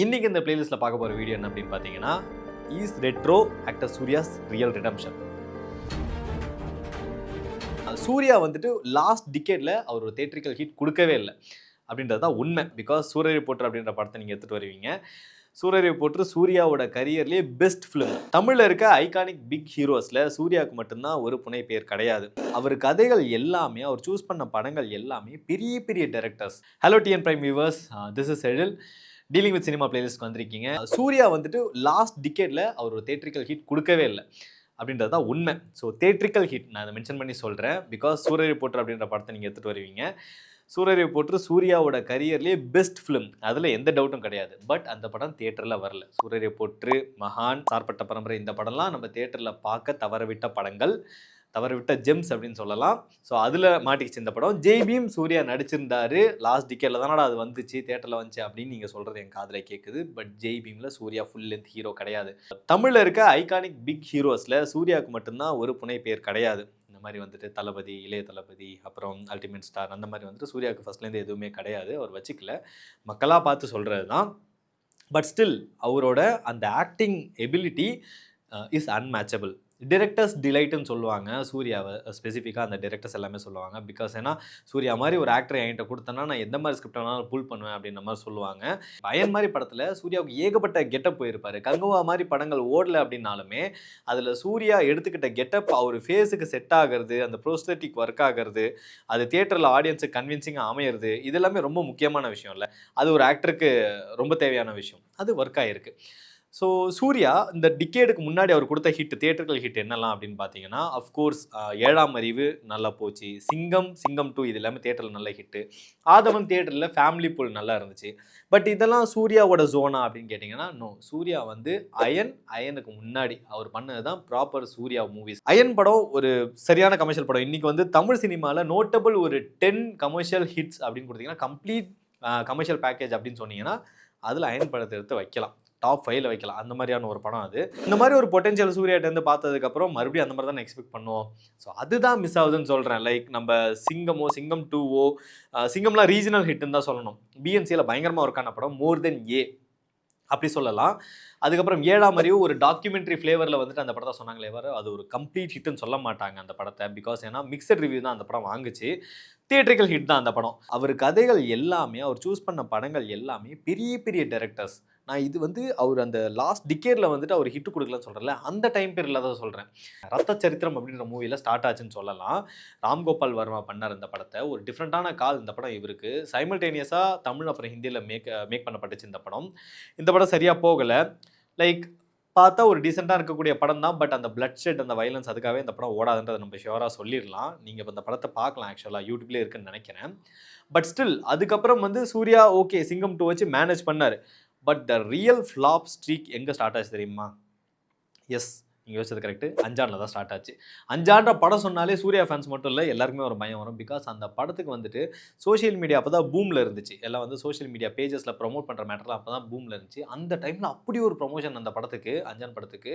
இன்றைக்கி இந்த பிளேலிஸ்ட்டில் பார்க்க போகிற வீடியோ என்ன அப்படின்னு பார்த்தீங்கன்னா is retro actor Suriya's real redemption Suriya வந்துட்டு லாஸ்ட் டிக்கெட்டில் அவர் ஒரு தேட்ரிக்கல் ஹிட் கொடுக்கவே இல்லை. அப்படின்றது தான் உண்மை. பிகாஸ் சூரிய ரிப்போர்ட்டர் அப்படின்ற படத்தை நீங்கள் எடுத்துகிட்டு வருவீங்க. சூரிய ரிப்போர்ட்டர் சூர்யாவோட கரியர்லேயே பெஸ்ட் ஃபிலிம் தமிழில் இருக்க ஐகானிக் பிக் ஹீரோஸில் சூர்யாவுக்கு மட்டும்தான் ஒரு புனை பேர் கிடையாது. அவர் கதைகள் எல்லாமே அவர் சூஸ் பண்ண படங்கள் எல்லாமே பெரிய பெரிய directors hello T N prime viewers this is Ezhil dealing with cinema playlist வந்திருக்கீங்க. சூர்யா வந்துட்டு லாஸ்ட் டிக்கெட்டில் அவர் ஒரு தேட்ரிக்கல் ஹிட் கொடுக்கவே இல்லை. அப்படின்றது தான் உண்மை. ஸோ தேட்ரிக்கல் ஹிட் நான் அதை மென்ஷன் பண்ணி சொல்கிறேன் பிகாஸ் சூரிய ரிப்போர்ட்டர் அப்படின்ற படத்தை நீங்கள் எடுத்துகிட்டு வருவீங்க. சூரிய ரிப்போர்ட்டர் சூர்யாவோட கரியர்லேயே பெஸ்ட் ஃபிலிம் அதில் எந்த டவுட்டும் கிடையாது. பட் அந்த படம் தேட்டரில் வரல. சூரிய ரிப்போர்ட்ரு மகான் சார்பட்ட பரம்பரை இந்த படம்லாம் நம்ம தேட்டரில் பார்க்க தவறவிட்ட படங்கள். தவறவிட்ட ஜெம்ஸ் அப்படின்னு சொல்லலாம். ஸோ அதில் மாட்டிக்கிச்சு இந்த படம். ஜெய் பீம் சூர்யா நடிச்சிருந்தாரு. லாஸ்ட் டிக்கெட்டில் தானடா அது வந்துச்சு தேட்டரில் வந்துச்சு அப்படின்னு நீங்கள் சொல்கிறது என் காதில் கேட்குது பட் ஜெய் பீமில் சூர்யா ஃபுல் லென்த் ஹீரோ கிடையாது. தமிழில் இருக்க ஐகானிக் பிக் ஹீரோஸில் சூர்யாவுக்கு மட்டும்தான் ஒரு புனை பேர் கிடையாது. இந்த மாதிரி வந்துட்டு தளபதி இளைய தளபதி அப்புறம் அல்டிமேட் ஸ்டார் அந்த மாதிரி வந்துட்டு சூர்யாவுக்கு ஃபர்ஸ்ட்லேருந்து எதுவுமே கிடையாது. அவர் வச்சுக்கல. மக்களாக பார்த்து சொல்கிறது தான் பட் ஸ்டில் அவரோட அந்த acting ability is unmatchable directors டிலைட்டுன்னு சொல்லுவாங்க. சூர்யாவை ஸ்பெசிஃபிக்காக அந்த டிரெக்டர்ஸ் எல்லாமே சொல்லுவாங்க. பிகாஸ் ஏன்னா சூர்யா மாதிரி ஒரு ஆக்டர் என்கிட்ட கொடுத்தேன்னா நான் எந்த மாதிரி ஸ்கிரிப்ட் வேணாலும் புல் பண்ணுவேன் அப்படின்ற மாதிரி சொல்லுவாங்க. பயன் மாதிரி படத்தில் சூர்யாவுக்கு ஏகப்பட்ட கெட்டப் போயிருப்பார். கங்குவா மாதிரி படங்கள் ஓடல அப்படின்னாலுமே அதில் சூர்யா எடுத்துக்கிட்ட கெட்டப் அவர் ஃபேஸுக்கு செட் ஆகிறது அந்த ப்ரோஸ்தட்டிக் ஒர்க் ஆகிறது அது தியேட்டரில் ஆடியன்ஸுக்கு கன்வின்சிங்காக அமையிறது இது எல்லாமே ரொம்ப முக்கியமான விஷயம் இல்லை. அது ஒரு ஆக்டருக்கு ரொம்ப தேவையான விஷயம். அது ஒர்க் ஆகிருக்கு ஸோ சூர்யா இந்த டிக்கேடுக்கு முன்னாடி அவர் கொடுத்த ஹிட் தியேட்டர்கள் ஹிட் என்னெல்லாம் அப்படின்னு பார்த்தீங்கன்னா அஃப்கோர்ஸ் ஏழாம் அறிவு நல்லா போச்சு. சிங்கம் சிங்கம் டூ இது எல்லாமே தேட்டரில் நல்ல ஹிட்டு ஆதவன் தேட்டரில் ஃபேமிலி புல் நல்லா இருந்துச்சு. பட் இதெல்லாம் சூர்யாவோட ஜோனா அப்படின்னு கேட்டிங்கன்னா நோ சூர்யா வந்து அயன் அயனுக்கு முன்னாடி அவர் பண்ணது தான் ப்ராப்பர் சூர்யா மூவிஸ் அயன் படம் ஒரு சரியான கமர்ஷியல் படம். இன்றைக்கி வந்து தமிழ் சினிமாவில் நோட்டபிள் ஒரு டென் கமர்ஷியல் ஹிட்ஸ் அப்படின்னு கொடுத்தீங்கன்னா கம்ப்ளீட் கமர்ஷியல் பேக்கேஜ் அப்படின்னு சொன்னீங்கன்னா அதில் அயன் படத்தை எடுத்து வைக்கலாம். டாப் ஃபைவ்ல வைக்கலாம். அந்த மாதிரியான ஒரு படம் அது. இந்த மாதிரி ஒரு பொட்டன்ஷியல் சூர்யாட்டேருந்து பார்த்ததுக்கப்புறம் மறுபடியும் அந்த மாதிரி தான் எக்ஸ்பெக்ட் பண்ணுவோம். ஸோ அதுதான் மிஸ் ஆகுதுன்னு சொல்கிறேன் லைக் நம்ம சிங்கமோ சிங்கம் டூவோ சிங்கம்லாம் ரீஜனல் ஹிட்னு தான் சொல்லணும். பிஎன்சியில் பயங்கரமாக ஒர்க்கான படம் மோர் தென் ஏ அப்படி சொல்லலாம். அதுக்கப்புறம் ஏழாம் அறிவு ஒரு டாக்குமெண்ட்ரி ஃப்ளேவரில் வந்துட்டு அந்த படத்தை சொன்னாங்களே வர அது ஒரு கம்ப்ளீட் ஹிட்னு சொல்ல மாட்டாங்க அந்த படத்தை. பிகாஸ் ஏன்னா மிக்சட் ரிவ்யூ தான் அந்த படம் வாங்குச்சு. தியேட்ரிக்கல் ஹிட் தான் அந்த படம். அவர் கதைகள் எல்லாமே அவர் சூஸ் பண்ண படங்கள் எல்லாமே பெரிய பெரிய டைரக்டர்ஸ் நான் இது வந்து அவர் அந்த லாஸ்ட் டிக்கேரில் வந்துட்டு அவர் ஹிட் கொடுக்கலன்னு சொல்கிறேன்ல அந்த டைம் பீரியடில் தான் சொல்கிறேன் ரத்த சரித்திரம் அப்படின்ற மூவியில் ஸ்டார்ட் ஆச்சுன்னு சொல்லலாம். ராம்கோபால் வர்மா பண்ணார் இந்த படத்தை. ஒரு டிஃப்ரெண்ட்டான கால் இந்த படம் இவருக்கு. சைமல்டேனியஸாக தமிழ் அப்புறம் ஹிந்தியில் மேக் மேக் பண்ணப்பட்டுச்சு இந்த படம். இந்த படம் சரியாக போகலை. லைக் பார்த்தா ஒரு டீசெண்டாக இருக்கக்கூடிய படம் தான் பட் அந்த பிளட் ஷெட் அந்த வைலன்ஸ் அதுக்காகவே இந்த படம் ஓடாதுன்றதை நம்ம ஷியோராக சொல்லிடலாம். நீங்கள் இப்போ இந்த படத்தை பார்க்கலாம் ஆக்சுவலாக யூடியூப்லேயே இருக்குன்னு நினைக்கிறேன். பட் ஸ்டில் அதுக்கப்புறம் வந்து சூர்யா ஓகே சிங்கம் டூ வச்சு மேனேஜ் பண்ணார். But the real flop streak எங்கே ஸ்டார்ட் ஆச்சு தெரியுமா? எஸ் நீங்கள் யோசிச்சது கரெக்டு அஞ்சாண்டில் தான் ஸ்டார்ட் ஆச்சு. அஞ்சாண்ட படம் சொன்னாலே சூர்யா ஃபேன்ஸ் மட்டும் இல்லை எல்லாருக்குமே ஒரு பயம் வரும். பிகாஸ் அந்த படத்துக்கு வந்துட்டு சோஷியல் மீடியா அப்போ தான் பூமில் இருந்துச்சு. எல்லாம் வந்து சோஷியல் மீடியா பேஜஸில் ப்ரொமோட் பண்ணுற மேட்டர்லாம் அப்போ தான் பூமில் இருந்துச்சு. அந்த டைமில் அப்படி ஒரு ப்ரொமோஷன் அந்த படத்துக்கு அஞ்சான் படத்துக்கு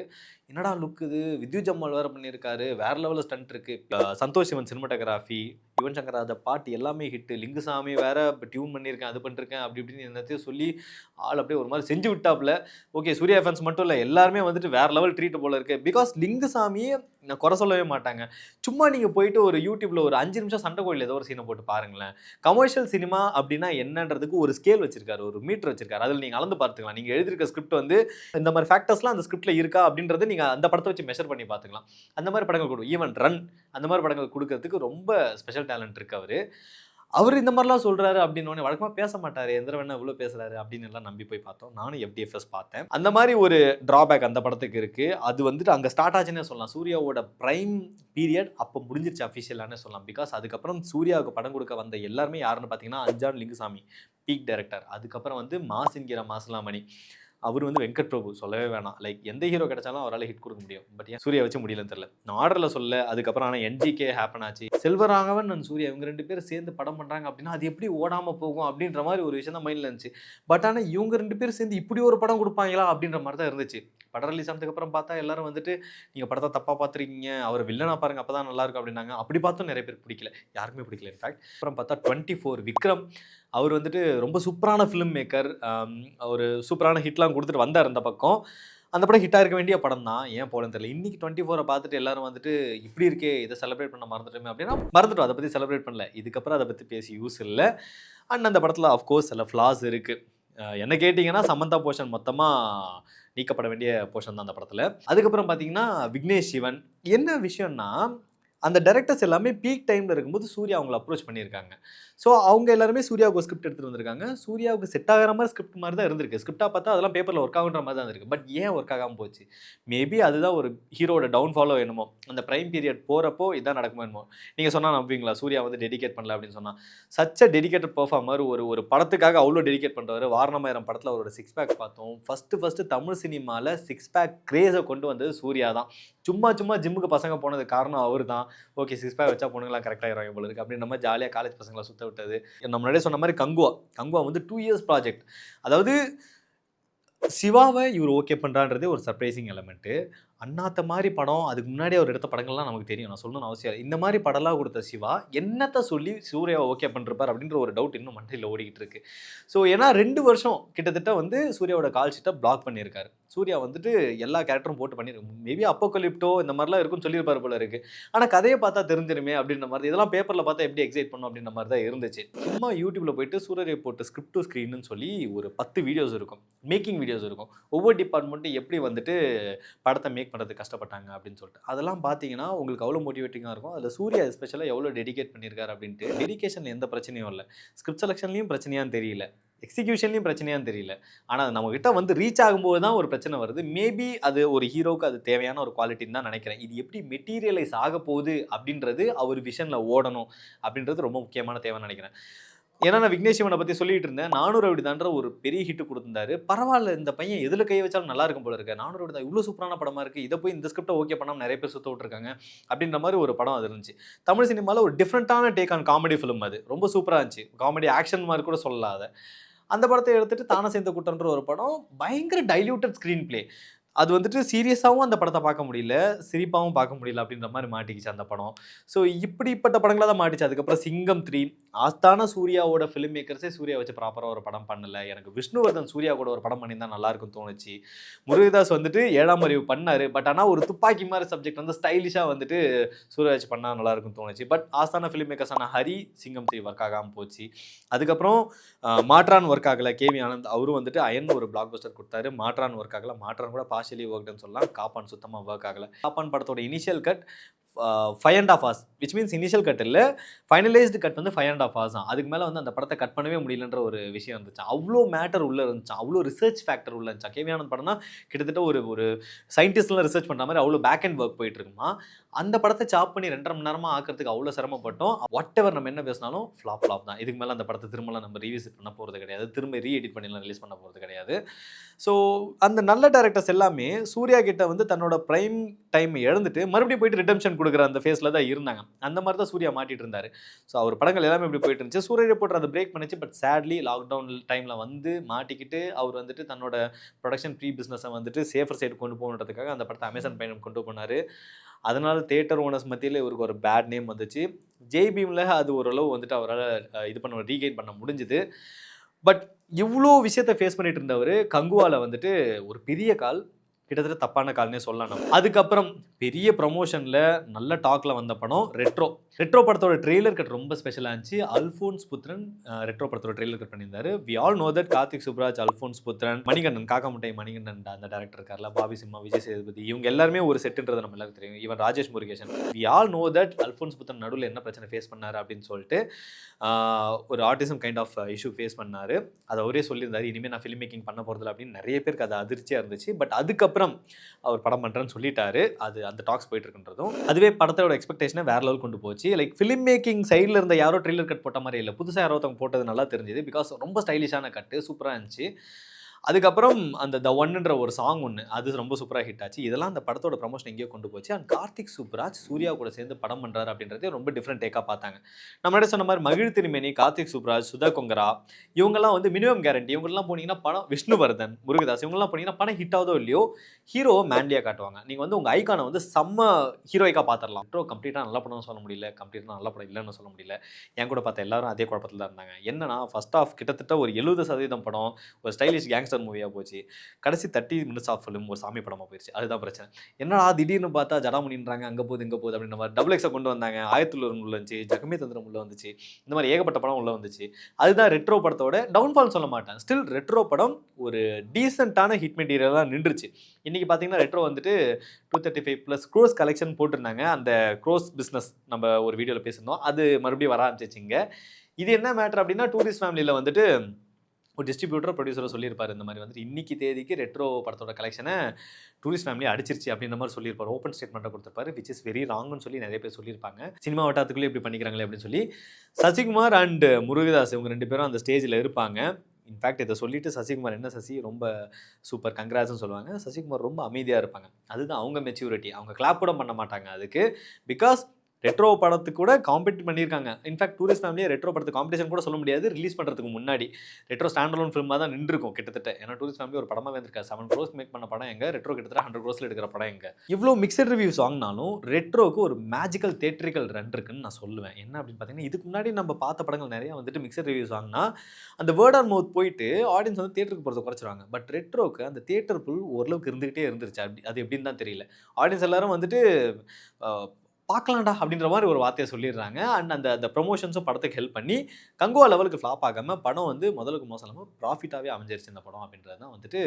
என்னடா லுக் இது? வித்யு ஜம்மால் வேறு பண்ணியிருக்காரு வேறு லெவலில் ஸ்டண்ட் இருக்குது சந்தோஷ் சிவன் சினிமாட்டோகிராஃபி யுவன் சங்கர் ராஜா பாட்டு எல்லாமே ஹிட்டு லிங்குசாமி வேற டியூன் பண்ணியிருக்கேன் அது பண்ணிருக்கேன் அப்படி இப்படின்னு என்னத்தையும் சொல்லி ஆள் அப்படியே ஒரு மாதிரி செஞ்சு விட்டாப்புல. ஓகே சூர்யா ஃபேன்ஸ் மட்டும் இல்லை எல்லாருமே வந்துட்டு வேற லெவல் ட்ரீட் போல இருக்கு. பிகாஸ் லிங்குசாமியே நான் குறை சொல்லவே மாட்டாங்க. சும்மா நீங்கள் போயிட்டு ஒரு யூடியூப்ல ஒரு அஞ்சு நிமிஷம் சண்டை கோயில் ஏதோ ஒரு சீனை போட்டு பாருங்களேன். கமர்ஷியல் சினிமா அப்படின்னா என்னன்றதுக்கு ஒரு ஸ்கேல் வச்சிருக்காரு ஒரு மீட்டர் வச்சிருக்காரு. அதில் நீங்கள் அளந்து பார்த்துக்கலாம். நீங்கள் எழுதியிருக்க ஸ்கிரிப்ட் வந்து இந்த மாதிரி ஃபேக்டர்ஸ்லாம் அந்த ஸ்கிரிப்டில் இருக்கா அப்படின்றது நீங்கள் அந்த படத்தை வச்சு மெஷர் பண்ணி பார்த்துக்கலாம். அந்த மாதிரி படங்கள் கொடுக்கும் ஈவன் ரன் அந்த மாதிரி படங்கள் கொடுக்கறதுக்கு ரொம்ப ஸ்பெஷல் டேலண்ட் இருக்கு அவர். அவர் இந்த மாதிரிலாம் சொல்கிறாரு அப்படின்னு வழக்கமாக பேச மாட்டார். எந்திர வேணா இவ்வளோ பேசுகிறாரு அப்படின்னு எல்லாம் நம்பி போய் பார்த்தோம். நானும் எஃப்டிஎஃப்எஸ் பார்த்தேன். அந்த மாதிரி ஒரு ட்ராபேக் அந்த படத்துக்கு இருக்குது அது வந்துட்டு அங்கே ஸ்டார்ட் ஆச்சுன்னே சொல்லலாம். சூர்யாவோட ப்ரைம் பீரியட் அப்போ முடிஞ்சிருச்சு அஃபிஷியலானே சொல்லலாம். பிகாஸ் அதுக்கப்புறம் சூர்யாவுக்கு படம் கொடுக்க வந்த எல்லாருமே யாருன்னு பார்த்தீங்கன்னா அஞ்சான் லிங்குசாமி பீக் டைரக்டர் அதுக்கப்புறம் வந்து மாஸ் என்கிற மாசலாமணி. அவர் வந்து வெங்கட் பிரபு சொல்லவே வேணாம். லைக் எந்த ஹீரோ கிடைச்சாலும் அவரால் ஹிட் கொடுக்க முடியும். பட் ஏன் சூர்யா வச்சு முடியலன்னு தெரியல. நான் ஆர்டரில் சொல்ல அதுக்கப்புறம் ஆனால் என்ஜிகே ஹேப்பன் ஆச்சு. செல்வராகவன் நான் சூர்யா இவங்க ரெண்டு பேரும் சேர்ந்து படம் பண்ணுறாங்க அப்படின்னா அது எப்படி ஓடாமல் போகும் அப்படின்ற மாதிரி ஒரு விஷயம் தான் மைண்டில் இருந்துச்சு. பட் ஆனால் இவங்க ரெண்டு பேரும் சேர்ந்து இப்படி ஒரு படம் கொடுப்பாங்களா அப்படின்ற மாதிரி தான் இருந்துச்சு. படம் ரிலீஸ் ஆனதுக்கப்புறம் பார்த்தா எல்லாரும் வந்துட்டு நீங்கள் படத்தை தப்பாக பார்த்துருக்கீங்க. அவர் வில்லனா பாருங்க. அப்போ தான் நல்லா இருக்கும் அப்படின்னாங்க. அப்படி பார்த்தும் நிறைய பேர் பிடிக்கல. யாருக்குமே பிடிக்கல. இன்ஃபேக்ட் அப்புறம் பார்த்தா டுவெண்ட்டி ஃபோர் விக்ரம். அவர் வந்துட்டு ரொம்ப சூப்பரான ஃபிலிம் மேக்கர் ஒரு சூப்பரான ஹிட்லாம் கொடுத்துட்டு வந்தார் அந்த பக்கம். அந்த படம் ஹிட்டாக இருக்க வேண்டிய படம் தான். ஏன் போலன்னு தெரியல. இன்றைக்கி டுவெண்ட்டி ஃபோரை பார்த்துட்டு எல்லாரும் வந்துட்டு இப்படி இருக்கே இதை செலிப்ரேட் பண்ண மறந்துட்டோமே அப்படின்னா மறந்துட்டோம். அதை பற்றி செலிப்ரேட் பண்ணல. இதுக்கப்புறம் அதை பற்றி பேசி யூஸ் இல்லை. அண்ட் அந்த படத்தில் அஃப்கோர்ஸ் சில ஃப்ளாஸ் இருக்குது என்ன கேட்டிங்கன்னா சமந்தா போர்ஷன் மொத்தமாக நீக்கப்பட வேண்டிய போர்ஷன் தான் அந்த படத்தில். அதுக்கப்புறம் பார்த்தீங்கன்னா விக்னேஷ் சிவன். என்ன விஷயம்னா அந்த டேரக்டர்ஸ் எல்லாமே பீக் டைமில் இருக்கும்போது சூர்யா அவங்கள அப்ரோச் பண்ணியிருக்காங்க. ஸோ அவங்க எல்லாருமே சூர்யாவுக்கு ஸ்கிரிப்ட் எடுத்துகிட்டு வந்திருக்காங்க. சூர்யாவுக்கு செட் ஆகிற மாதிரி ஸ்கிரிப்ட் மாதிரி தான் இருந்திருக்கு. ஸ்கிரிப்டாக பார்த்தா அதெல்லாம் பேப்பரில் ஒர்க் ஆகுன்ற மாதிரி தான் இருக்குது பட் ஏன் ஒர்க் ஆகாமல் போச்சு? மேபி அதுதான் ஒரு ஹீரோட டவுன்ஃபாலோ என்னமோ. அந்த ப்ரைம் பீரியட் போகிறப்போ இதான் நடக்குமோ என்னமோ. நீங்கள் சொன்னால் நம்புவீங்களா? சூர்யா வந்து டெடிகேட் பண்ணல அப்படின்னு சொன்னால் சச்ச டெடிகேட்டட் பர்ஃபார்மர் ஒரு ஒரு படத்துக்காக அவ்வளோ டெடிகேட் பண்ணுறவர் வாரணமாயிரம் படத்தில் அவரோட சிக்ஸ் பேக் பார்த்தோம். ஃபஸ்ட்டு ஃபஸ்ட்டு தமிழ் சினிமாவில் சிக்ஸ் பேக் கிரேஸை கொண்டு வந்தது சூர்யா தான். சும்மா சும்மா ஜிம்முக்கு பசங்க போனது காரணம் அவர் தான் ஓகே சிக்ஸ் பேக் வச்சா பொண்ணுங்களாம் கரெக்டாக இருவாங்க போல இருக்கு. அப்படின்னு நம்ம ஜாலியாக காலேஜ் பசங்களை சுத்த விட்டது. நம்ம முன்னாடியே சொன்ன மாதிரி கங்குவா. கங்குவா வந்து டூ இயர்ஸ் ப்ராஜெக்ட் அதாவது சிவாவை இவர் ஓகே பண்ணுறான்றதே ஒரு சர்ப்ரைசிங் எலமெண்ட்டு அண்ணாத்த மாதிரி படம் அதுக்கு முன்னாடி அவர் எடுத்த படங்கள்லாம் நமக்கு தெரியும். நான் சொல்லணும்னு அவசியம் இல்லை. இந்த மாதிரி படம்லாம் கொடுத்த சிவா என்னத்தை சொல்லி சூர்யாவை ஓகே பண்ணிருப்பார் அப்படின்ற ஒரு டவுட் இன்னும் மண்டையில் ஓடிக்கிட்டு இருக்கு. ஸோ ஏன்னா ரெண்டு வருஷம் கிட்டத்தட்ட வந்து சூர்யாவோட கால் ஷீட்டை பிளாக் பண்ணியிருக்காரு. சூர்யா வந்துட்டு எல்லா கேரக்டரும் போட்டு பண்ணியிருக்கு மேபி அப்போக்கலிப்டோ இந்த மாதிரிலாம் இருக்குன்னு சொல்லியிருப்பார் போல இருக்கு. ஆனால் கதையை பார்த்தா தெரிஞ்சிருமே அப்படின்ற மாதிரி இதெல்லாம் பேப்பரில் பார்த்தா எப்படி எக்ஸைட் பண்ணும் அப்படின்ற மாதிரி தான் இருந்துச்சு. சும்மா யூடியூப்ல போயிட்டு சூரியரை போட்டு ஸ்கிரிப்ட் டு ஸ்க்ரீன்னு சொல்லி ஒரு பத்து வீடியோஸ் இருக்கும். மேக்கிங் வீடியோஸ் இருக்கும். ஒவ்வொரு டிபார்ட்மெண்ட்டும் எப்படி வந்துட்டு படத்தை மேக் பண்ணுறது கஷ்டப்பட்டாங்க அப்படின்னு சொல்லிட்டு. அதெல்லாம் பார்த்தீங்கன்னா உங்களுக்கு அவ்வளோ மோட்டிவேட்டிங்காக இருக்கும். அதில் சூர்யா ஸ்பெஷலாக எவ்வளோ டெடிகேட் பண்ணியிருக்காரு அப்படின்ட்டு டெடிகேஷன் எந்த பிரச்சனையும் இல்லை. ஸ்கிரிப்ட் செலெக்ஷன்லையும் பிரச்சனையான்னு தெரியல. எக்ஸிக்யூஷன்லையும் பிரச்சனையான்னு தெரியல. ஆனால் நம்மக்கிட்ட வந்து ரீச் ஆகும்போது தான் ஒரு பிரச்சனை வருது. மேபி அது ஒரு ஹீரோவுக்கு அது தேவையான ஒரு குவாலிட்டின்னு தான் நினைக்கிறேன். இது எப்படி மெட்டீரியலைஸ் ஆக போகுது அப்படின்றது அவர் விஷனில் ஓடணும் அப்படின்றது ரொம்ப முக்கியமான தேவைன்னு நினைக்கிறேன். ஏன்னா நான் விக்னேஷ் சிவனை பற்றி சொல்லிட்டு இருந்தேன். நானூறு அப்படிதான்ற ஒரு பெரிய ஹிட் கொடுத்திருந்தாரு. பரவாயில்ல இந்த பையன் எதில் கை வச்சாலும் நல்லா இருக்கும் போல இருக்கு. நானூறு அப்படிதான் இவ்வளோ சூப்பரான படமா இருக்கு. இதை போய் இந்த ஸ்கிரிப்டை ஓகே பண்ணாமல் நிறைய பேர் சுத்த விட்டுருக்காங்க அப்படின்ற மாதிரி ஒரு படம் அது இருந்துச்சு. தமிழ் சினிமாவில் ஒரு டிஃப்ரெண்ட்டான டேக் ஆன் காமெடி ஃபிலிம் அது. ரொம்ப சூப்பராக இருந்துச்சு. காமெடி ஆக்ஷன் மாதிரி கூட சொல்லலாம் அதை. அந்த படத்தை எடுத்துட்டு தானே சேர்ந்த கூட்டம்ன்ற ஒரு படம் பயங்கர டைல்யூட்டட் ஸ்க்ரீன் பிளே அது வந்துட்டு சீரியஸாகவும் அந்த படத்தை பார்க்க முடியல சிரிப்பாகவும் பார்க்க முடியல அப்படின்ற மாதிரி மாட்டிக்கிச்சு அந்த படம். ஸோ இப்படிப்பட்ட படங்களாக தான் மாட்டிச்சு. அதுக்கப்புறம் சிங்கம் த்ரீ ஆஸ்தான சூர்யாவோட ஃபிலிம் மேக்கர்ஸே சூர்யா வச்சு ப்ராப்பராக ஒரு படம் பண்ணலை. எனக்கு விஷ்ணுவர்தன் சூர்யா கூட ஒரு படம் பண்ணியிருந்தா நல்லா தோணுச்சு. முருகதாஸ் வந்துட்டு ஏழாம் அறிவு பண்ணார். பட் ஆனால் ஒரு துப்பாக்கி மாதிரி சப்ஜெக்ட் வந்து ஸ்டைலிஷாக வந்துட்டு சூர்யா வச்சு பண்ணால் நல்லாயிருக்கும் தோணுச்சு. பட் ஆஸ்தான ஃபிலிம் மேக்கர்ஸான ஹரி சிங்கம் த்ரீ ஒர்க் ஆகாமல் போச்சு. அதுக்கப்புறம் மாற்றான் ஒர்க் ஆகலை. கேவி ஆனந்த். அவரும் வந்துட்டு அயன் ஒரு பிளாக் பஸ்டர் கொடுத்தாரு. மாற்றான் ஒர்க் ஆகலை. மாற்றான் கூட பாஸ் பார்ஷியலி ஒர்க்னு சொல்லலாம். காப்பான் சுத்தமாக ஒர்க் ஆகலை. காப்பான் படத்தோட initial cut five and half hours which means initial cut இல்லை ஃபைனலைஸ்டு கட் வந்து ஃபைவ் அண்ட் ஆஃப் ஹார்ஸ் தான். அதுக்கு மேலே வந்து அந்த படத்தை கட் பண்ணவே முடியலன்ற ஒரு விஷயம் இருந்துச்சு. அவ்வளோ மேட்டர் உள்ளே இருந்துச்சு. அவ்வளோ ரிசர்ச் ஃபேக்டர் உள்ள இருந்துச்சு. கேவி படம்னா கிட்டத்தட்ட ஒரு ஒரு சயின்டிஸ்ட்லாம் ரிசர்ச் பண்ணுற மாதிரி அவ்வளோ பேக் அண்ட் ஒர்க் போயிட்டு இருக்குமா? அந்த படத்தை சாப் பண்ணி ரெண்டரை மணி நேரமாக ஆக்கிறதுக்கு அவ்வளோ சிரமப்பட்டோம். வாட் எவர் நம்ம என்ன பேசினாலும் ஃப்ளாப் ஃப்ளாப் தான். இதுக்கு மேலே அந்த படத்தை திரும்பலாம் நம்ம ரீவிசிட் பண்ண போகிறது கிடையாது. திரும்ப ரீ எடிட் பண்ணிலாம் ரிலீஸ் பண்ண போகிறது கிடையாது. ஸோ அந்த நல்ல டேரக்டர்ஸ் எல்லாமே சூர்யா கிட்ட வந்து தன்னோட ப்ரைம் டைம் இழந்துட்டு மறுபடியும் போயிட்டு ரிடம்ஷன் கொடுக்குற அந்த ஃபேஸில் தான் இருந்தாங்க. அந்த மாதிரி தான் சூர்யா மாட்டிட்டு இருந்தார். ஸோ அவர் படங்கள் எல்லாமே இப்படி போயிட்டு இருந்துச்சு. சூரிய ரிப்போர்ட்டர் அதை பிரேக் பண்ணிச்சு. பட் சேட்லி லாக்டவுன் டைமில் வந்து மாட்டிக்கிட்டு அவர் வந்துட்டு தன்னோட ப்ரொடக்ஷன் ப்ரீ பிஸ்னஸை வந்துட்டு சேஃபர் சைடு கொண்டு போகணுன்றதுக்காக அந்த படத்தை அமேசான் பயணம் கொண்டு போனார். அதனால் தேட்டர் ஓனர்ஸ் மத்தியில் இவருக்கு ஒரு பேட் நேம் வந்துச்சு. ஜெய் பீமில் அது ஓரளவு வந்துட்டு அவரால் இது பண்ண ரீகெயின் பண்ண முடிஞ்சுது. பட் இவ்வளோ விஷயத்த ஃபேஸ் பண்ணிட்டு இருந்தவர் கங்குவால வந்துட்டு ஒரு பெரிய கால். கிட்டத்தட்ட தப்பான கால்னே சொல்லலாம் நம்ம. அதுக்கப்புறம் பெரிய ப்ரமோஷனில் நல்ல டாக்ல வந்த படம் ரெட்ரோ ரெட்ரோ படத்தோட ட்ரெய்லர் கட் ரொம்ப ஸ்பெஷலாக இருந்துச்சு. அல்ஃபோன்ஸ் புத்திரன் ரெட்ரோ படத்தோட ட்ரெய்லர் கட் பண்ணியிருந்தாரு. We all know that Karthik Subbaraj Alphonse Puthren Manikandan Kaaka Muttai Manikandan அந்த டேரக்டர் இருக்கார்ல பாபி சிம்மா விஜய் சேதுபதி இவங்க எல்லாருமே ஒரு செட்டுன்றது நம்ம எல்லாருக்கும் தெரியும். இவன் Rajesh Murugesan we all know that Alphonse Puthren நடுவில் என்ன பிரச்சனை ஃபேஸ் பண்ணார் அப்படின்னு சொல்லிட்டு ஒரு autism kind of issue face பண்ணார். அதை அவரே சொல்லியிருந்தார். இனிமேல் நான் ஃபிலிம் மேக்கிங் பண்ண போகிறதில்ல அப்படின்னு நிறைய பேருக்கு அது அதிர்ச்சியாக இருந்துச்சு. பட் அதுக்கப்புறம் அவர் படம் பண்ணுறேன்னு சொல்லிட்டாரு. அது அந்த டாக்ஸ் போயிட்டு இருக்குன்றதும் அதுவே படத்தோட எக்ஸ்பெக்டேஷனை வேற லெவல் கொண்டு போச்சு. லைக் ஃபிலிம் மேக்கிங் சைடில் இருந்த யாரோ ட்ரெய்லர் கட் போட்ட மாதிரி இல்லை. புதுசாக யாரோ ஒருத்தவங்க போட்டது நல்லா தெரிஞ்சுது. பிகாஸ் ரொம்ப ஸ்டைலிஷான கட்டு சூப்பராக இருந்துச்சு. அதுக்கப்புறம் அந்த த ஒன்னுன்ற ஒரு சாங் ஒன்று அது ரொம்ப சூப்பராக ஹிட் ஆச்சு. இதெல்லாம் அந்த படத்தோட ப்ரமோஷன் எங்கேயோ கொண்டு போச்சு. அண்ட் கார்த்திக் சூப்ராஜ் சூர்யா கூட சேர்ந்து படம் பண்ணுறாரு அப்படின்றதே ரொம்ப டிஃப்ரெண்ட் டேக்காக பார்த்தாங்க. நம்ம சொன்ன மாதிரி மகிழ் திருமேனி கார்த்திக் சூப்ராஜ் சுதா கொங்கரா இவங்கெல்லாம் வந்து மினிமம் கேரண்டி இவங்கெல்லாம் போனீங்கன்னா படம் விஷ்ணுவர்தன் முருகதாஸ் இவங்கெல்லாம் போனீங்கன்னா படம் ஹிட் ஆகுதோ இல்லையோ ஹீரோ மேண்டியாக காட்டுவாங்க. நீங்கள் வந்து உங்கள் ஐக்கானை வந்து செம்ம ஹீரோய்க்காக பார்த்துடலாம். ப்ரோ கம்ப்ளீட்டாக நல்ல படம்னு சொல்ல முடியல கம்ப்ளீட்டாக நல்ல படம் இல்லைன்னு சொல்ல முடியல. என் கூட பார்த்த எல்லாரும் அதே குழப்பத்தில் தான் இருந்தாங்க. என்னன்னா ஃபர்ஸ்ட் ஆஃப் கிட்டத்தட்ட ஒரு எழுபது சதவீதம் படம் ஒரு ஸ்டைலிஷ் கேங்ஸ்டர் மூவியாக போச்சு. கடைசி தேர்ட்டி மினிட்ஸ் ஆஃப் ஃபிலிம் ஒரு சாமி படமாக போயிடுச்சு அதுதான் பிரச்சனை. என்னடா திடீர்னு பார்த்தா ஜடாமுனின்றாங்க அங்கே போகுது இங்கே போகுது அப்படின்ற மாதிரி டபுள் எக்ஸை கொண்டு வந்தாங்க. ஆயத்துள்ளூர் உள்ள வந்துச்சு ஜகமே தந்திரம் உள்ள வந்துச்சு. இந்த மாதிரி ஏகப்பட்ட படம் உள்ள வந்துச்சு. அதுதான் ரெட்ரோ படத்தோட டவுன்ஃபால் சொல்ல மாட்டேன். ஸ்டில் ரெட்ரோ படம் ஒரு டீசெண்டான ஹிட் மெட்டீரியலாக நின்றுச்சு. இன்றைக்கி பார்த்தீங்கன்னா ரெட்ரோ வந்துட்டு two thirty five plus gross collection போட்டிருந்தாங்க. அந்த க்ரோஸ் பிஸ்னஸ் நம்ம ஒரு வீடியோவில் பேசியிருந்தோம். அது மறுபடியும் வர ஆரம்பிச்சிச்சிங்க இது என்ன மேட்ரு அப்படின்னா டூரிஸ்ட் ஃபேமிலியில் வந்துட்டு ஒரு டிஸ்ட்ரிபியூட்டர் ப்ரொடியூசரோ சொல்லியிருப்பார் இந்த மாதிரி வந்துட்டு இன்னைக்கு தேதிக்கு ரெட்ரோ படத்தோட கலெக்ஷனை டூரிஸ்ட் ஃபேமிலி அடிச்சிருச்சு அப்படின்ற மாதிரி சொல்லியிருப்பார். ஓப்பன் ஸ்டேட்மெண்ட்டை கொடுத்துருப்பாரு விச் இஸ் வெரி ராங்னு சொல்லி நிறைய பேர் சொல்லியிருப்பாங்க. சினிமா வட்டாரத்துக்குள்ளே இப்படி பண்ணிக்கிறாங்களே அப்படின்னு சொல்லி சசிகுமார் அண்ட் முருகதாஸ் இவங்க ரெண்டு பேரும் அந்த ஸ்டேஜில் இருப்பாங்க. இன்ஃபேக்ட் இதை சொல்லிட்டு சசிகுமார் என்ன சசி? ரொம்ப சூப்பர் கங்க்ராட்ஸ்னு சொல்லுவாங்க. சசிகுமார் ரொம்ப அமைதியாக இருப்பாங்க. அதுதான் அவங்க மெச்சூரிட்டி அவங்க கிளாப் கூட பண்ண மாட்டாங்க அதுக்கு. பிகாஸ் ரெட்ரோ படத்துக்கு கூட காம்பெட் பண்ணியிருக்காங்க இன்ஃபேக்ட் டூரிஸ்ட் ஃபேமிலியே ரெட்ரோ படத்துக்கு காம்படிஷன் கூட சொல்ல முடியாது. ரிலீஸ் பண்ணுறதுக்கு முன்னாடி. ரெட்ரோ ஸ்டாண்டர்லோன் ஃபிலிமாக தான் நின்றுருக்கும் கிட்டத்தட்ட. ஏன்னா டூரிஸ்ட் ஃபேமிலி ஒரு படமாக வந்திருக்கா. செவன் க்ரோஸ் மேக் பண்ண படம் எங்கே? ரெட்ரோ கிட்டத்தட்ட ஹண்ட்ரட் க்ரோஸில் எடுக்கிற படம் எங்கே? இவ்வளோ மிக்சட் ரிவ்யூஸ் வாங்கினாலும் ரெட்ரோக்கு ஒரு மேஜிக்கல் தேட்ரிக்கல் ரன் இருக்குன்னு நான் சொல்லுவேன். என்ன அப்படின்னு பார்த்தீங்கன்னா இதுக்கு முன்னாடி நம்ம பார்த்த படங்கள் நிறையா வந்துட்டு மிக்சட் ரிவ்யூஸ் வாங்கினா அந்த வேர்ட் ஆன் மவுத் போயிட்டு ஆடியன்ஸ் வந்து தேட்டருக்கு போகிறத குறைச்சிருவாங்க. பட் ரெட்ரோக்கு அந்த தேட்டர் புல் ஓரளவுக்கு இருந்துகிட்டே இருந்துருச்சு. அப்படி அது எப்படின்னு தான் தெரியல. ஆடியன்ஸ் எல்லாரும் வந்துட்டு பார்க்கலாம்டா அப்படின்ற மாதிரி ஒரு வார்த்தையை சொல்லிடுறாங்க. அண்ட் அந்த அந்த ப்ரொமோஷன்ஸும் படத்துக்கு ஹெல்ப் பண்ணி கங்குவா லெவலுக்கு ஃப்ளாப் ஆகாமல் படம் வந்து முதலுக்கு மோசம் இல்லாமல் ப்ராஃபிட்டாகவே அமைஞ்சிருச்சு இந்த படம் அப்படின்றது தான் வந்துட்டு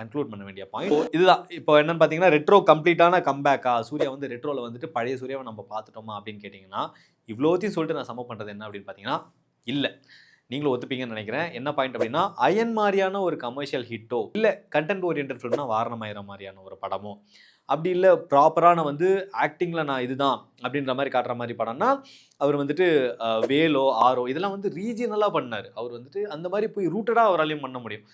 கன்க்ளூட் பண்ண வேண்டிய பாயிண்ட் இதுதான். இப்போ என்னன்னு பார்த்தீங்கன்னா ரெட்ரோ கம்ப்ளீட்டான கம்பேக்கா சூர்யா வந்து ரெட்ரோவில் வந்துட்டு பழைய சூர்யாவை நம்ம பார்த்துட்டோமா அப்படின்னு கேட்டிங்கன்னா இவ்வளோத்தையும் சொல்லிட்டு நான் சம பண்ணுறது என்ன அப்படின்னு பார்த்தீங்கன்னா இல்லை. நீங்களும் ஒத்துப்பீங்கன்னு நினைக்கிறேன். என்ன பாயிண்ட் அப்படின்னா அயன் மாதிரியான ஒரு கமர்ஷியல் ஹிட்டோ இல்லை கண்டென்ட் ஓரியன்ட் ஃபிலிம்னா வாரணமாயிரம் மாதிரியான ஒரு படமோ அப்படி இல்லை ப்ராப்பரான வந்து ஆக்டிங்கில் நான் இதுதான் அப்படின்ற மாதிரி காட்டுற மாதிரி படம்னா அவர் வந்துட்டு வேலோ ஆரோ இதெல்லாம் வந்து ரீஜினலாக பண்ணார். அவர் வந்துட்டு அந்த மாதிரி போய் ரூட்டடாக அவராலையும் பண்ண முடியும்.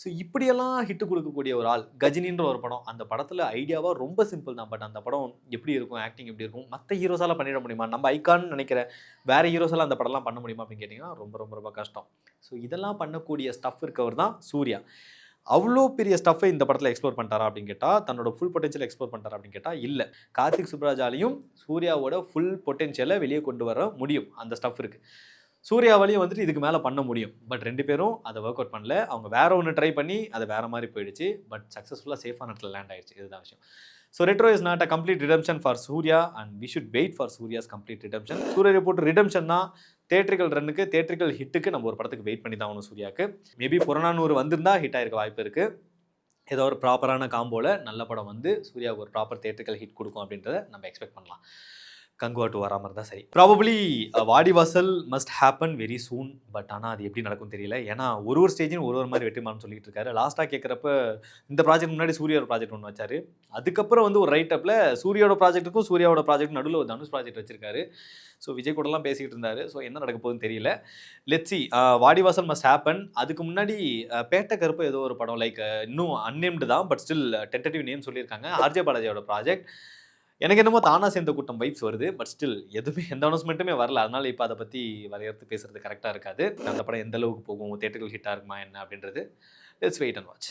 ஸோ இப்படியெல்லாம் ஹிட்டு கொடுக்கக்கூடிய ஒரு ஆள் கஜினின்ற ஒரு படம் அந்த படத்தில் ஐடியாவாக ரொம்ப சிம்பிள் தான். பட் அந்த படம் எப்படி இருக்கும் ஆக்டிங் எப்படி இருக்கும் மற்ற ஹீரோஸால் பண்ணிட முடியுமா? நம்ம ஐக்கான்னு நினைக்கிற வேறு ஹீரோஸால் அந்த படம்லாம் பண்ண முடியுமா அப்படின்னு கேட்டிங்கன்னா ரொம்ப ரொம்ப ரொம்ப கஷ்டம். ஸோ இதெல்லாம் பண்ணக்கூடிய ஸ்டஃப் இருக்கவர் தான் சூர்யா. அவ்வளோ பெரிய ஸ்டஃப்பை இந்த படத்தில் எக்ஸ்ப்ளோர் பண்ணிட்டாரா அப்படின்னு கேட்டால் தன்னோட ஃபுல் பொட்டன்ஷியல் எக்ஸ்ப்ளோர் பண்ணிட்டாரா அப்படின்னு கேட்டால் இல்லை. கார்த்திக் சுப்ராஜாலையும் சூர்யாவோட ஃபுல் பொட்டென்ஷியலை வெளியே கொண்டு வர முடியும். அந்த ஸ்டஃப் இருக்குது சூர்யாவாலையும் வந்துட்டு இதுக்கு மேலே பண்ண முடியும். பட் ரெண்டு பேரும் அதை ஒர்க் அவுட் பண்ணல. அவங்க வேற ஒன்று ட்ரை பண்ணி அது வேற மாதிரி போயிடுச்சு. பட் சக்ஸஸ்ஃபுல்லாக சேஃபான இடத்துல லேண்ட் ஆயிடுச்சு. இதுதான் விஷயம். So Retro is not a complete redemption for Suriya and we should wait for Suriya's complete redemption Suriya report redemption தான் தேட்ரிக்கல் ரன்னுக்கு தேட்ரிக்கல் ஹிட்டுக்கு நம்ம ஒரு படத்துக்கு வெயிட் பண்ணி தான் ஆகணும் சூர்யாக்கு. மேபி புறநானூறு வந்திருந்தா ஹிட் ஆயிருக்க வாய்ப்பு இருக்குது ஏதோ ஒரு ப்ராப்பரான காம்போல நல்ல படம் வந்து சூர்யாவுக்கு ஒரு ப்ராப்பர் தேட்டர்கள் ஹிட் கொடுக்கும் அப்படின்றத நம்ம எக்ஸ்பெக்ட் பண்ணலாம். கங்குவா டூ வராமல் இருந்தால் சரி. Probably Vaadivaasal must happen very soon but ஆனால் அது எப்படி நடக்கும் தெரியல. ஏன்னா ஒரு ஒரு ஸ்டேஜும் ஒரு ஒரு மாதிரி வெற்றிமாறன் சொல்லிட்டு இருக்காரு. லாஸ்ட்டாக கேட்குறப்ப இந்த ப்ராஜெக்ட் முன்னாடி சூரியோட ப்ராஜெக்ட் ஒன்று வச்சாரு. அதுக்கப்புறம் வந்து ஒரு ரைட் சூரியோட ப்ராஜெக்ட்டுக்கும் சூர்யாவோட ப்ராஜெக்ட் நடுவில் ஒரு தனுஷ் ப்ராஜெக்ட் வச்சிருக்காரு. ஸோ விஜய் கூடலாம் பேசிக்கிட்டு இருந்தாரு ஸோ என்ன நடக்க போகுதுன்னு தெரியல. லெட்ஸி வாடிவாசல் மஸ்ட் ஹேப்பன் அதுக்கு முன்னாடி பேட்டை பேட்ட கருப்பு ஏதோ ஒரு படம் லைக் இன்னும் அன்னேம்டு தான் பட் ஸ்டில் டென்டேட்டிவ் நேம் சொல்லியிருக்காங்க. ஆர்ஜே பாலாஜியோட ப்ராஜெக்ட் எனக்கு என்னமோ தானா சேர்ந்த கூட்டம் வைப்ஸ் வருது பட் ஸ்டில் எதுவுமே எந்த அனௌன்ஸ்மெண்ட்டுமே வரல. அதனால இப்போ அதை பற்றி வரையறுத்து பேசுறது கரெக்டாக இருக்காது. அந்த படம் எந்த அளவுக்கு போகும் தேட்டர்கள் ஹிட்டாக இருக்குமா என்ன அப்படின்றது லெட்ஸ் வெயிட் அண்ட் வாட்ச்